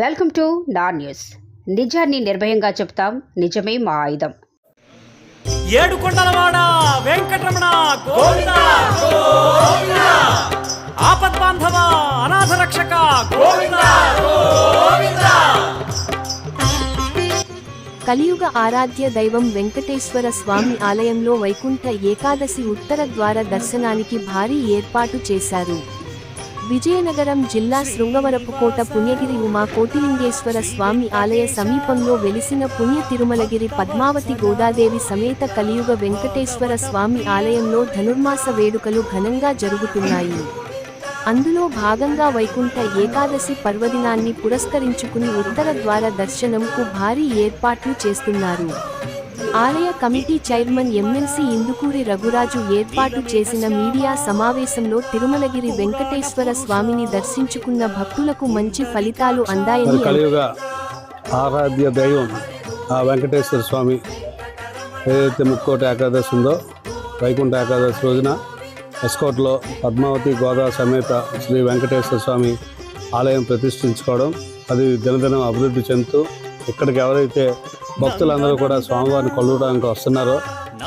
Welcome to నా news. నిజాన్ని నిర్భయంగా చెప్తాం నిజమే మా ఆయుధం. ఏడు కొండలవాడ వెంకటరమణ గోవింద ఆపద్ బాంధవ అనాథ రక్షక గోవింద. కలియుగ ఆరాధ్య దైవం వెంకటేశ్వర స్వామి ఆలయంలో వైకుంఠ ఏకాదశి ఉత్తర ద్వార దర్శనానికి భారీ ఏర్పాటు చేశారు. విజయనగరం జిల్లా శృంగవరపుకోట పుణ్యగిరి ఉమా కోటిలింగేశ్వర స్వామి ఆలయ సమీపంలో వెలిసిన పుణ్య తిరుమలగిరి పద్మావతి గోదాదేవి సమేత కలియుగ వెంకటేశ్వర స్వామి ఆలయంలో ధనుర్మాస వేడుకలు ఘనంగా జరుగుతున్నాయి. అందులో భాగంగా వైకుంఠ ఏకాదశి పర్వదినాన్ని పురస్కరించుకుని ఉత్తర ద్వార దర్శనంకు భారీ ఏర్పాట్లు చేస్తున్నారు. ఆలయ committee chairman MLC Indukuri Raghuraju ఏర్పాటు చేసిన మీడియా సమావేశంలో తిరుమలగిరి వెంకటేశ్వర స్వామిని దర్శించుకున్న భక్తులకు మంచి ఫలితాలు అందాయని కలియుగ ఆరాధ్య దైవం ఆ వెంకటేశ్వర స్వామి ఏదైతే ముక్కోటి ఏకాదశి ఉందో వైకుంఠ ఏకాదశి రోజున ఎస్కోట్లో పద్మావతి గోదా సమేత శ్రీ వెంకటేశ్వర స్వామి ఆలయం ప్రతిష్ఠించుకోవడం అది దినదినం అభివృద్ధి చెందుతూ ఇక్కడికి ఎవరైతే భక్తులందరూ కూడా స్వామివారిని కొలవడానికి వస్తున్నారో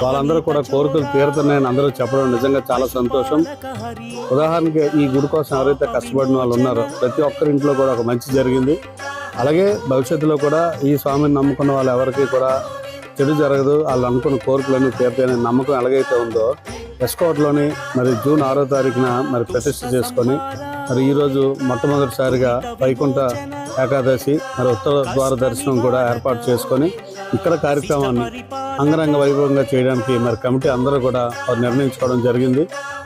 వాళ్ళందరూ కూడా కోరికలు తీరుతున్నాయని అందరూ చెప్పడం నిజంగా చాలా సంతోషం. ఉదాహరణకి ఈ గుడి కోసం ఎవరైతే కష్టపడిన వాళ్ళు ఉన్నారో ప్రతి ఒక్కరి ఇంట్లో కూడా ఒక మంచి జరిగింది. అలాగే భవిష్యత్తులో కూడా ఈ స్వామిని నమ్ముకున్న వాళ్ళు ఎవరికి కూడా చెడు జరగదు. వాళ్ళు అనుకున్న కోరికలన్నీ తీరుతాయనే నమ్మకం ఎలాగైతే ఉందో ఎస్కోట్లోని మరి జూన్ ఆరో తారీఖున మరి ప్రతిష్ఠ చేసుకొని మరి ఈరోజు మొట్టమొదటిసారిగా వైకుంఠ ఏకాదశి మరి ఉత్తర ద్వార దర్శనం కూడా ఏర్పాటు చేసుకొని ఇక్కడ కార్యక్రమాన్ని అంగరంగ వైభవంగా చేయడానికి మరి కమిటీ అందరూ కూడా వారు నిర్ణయించుకోవడం జరిగింది.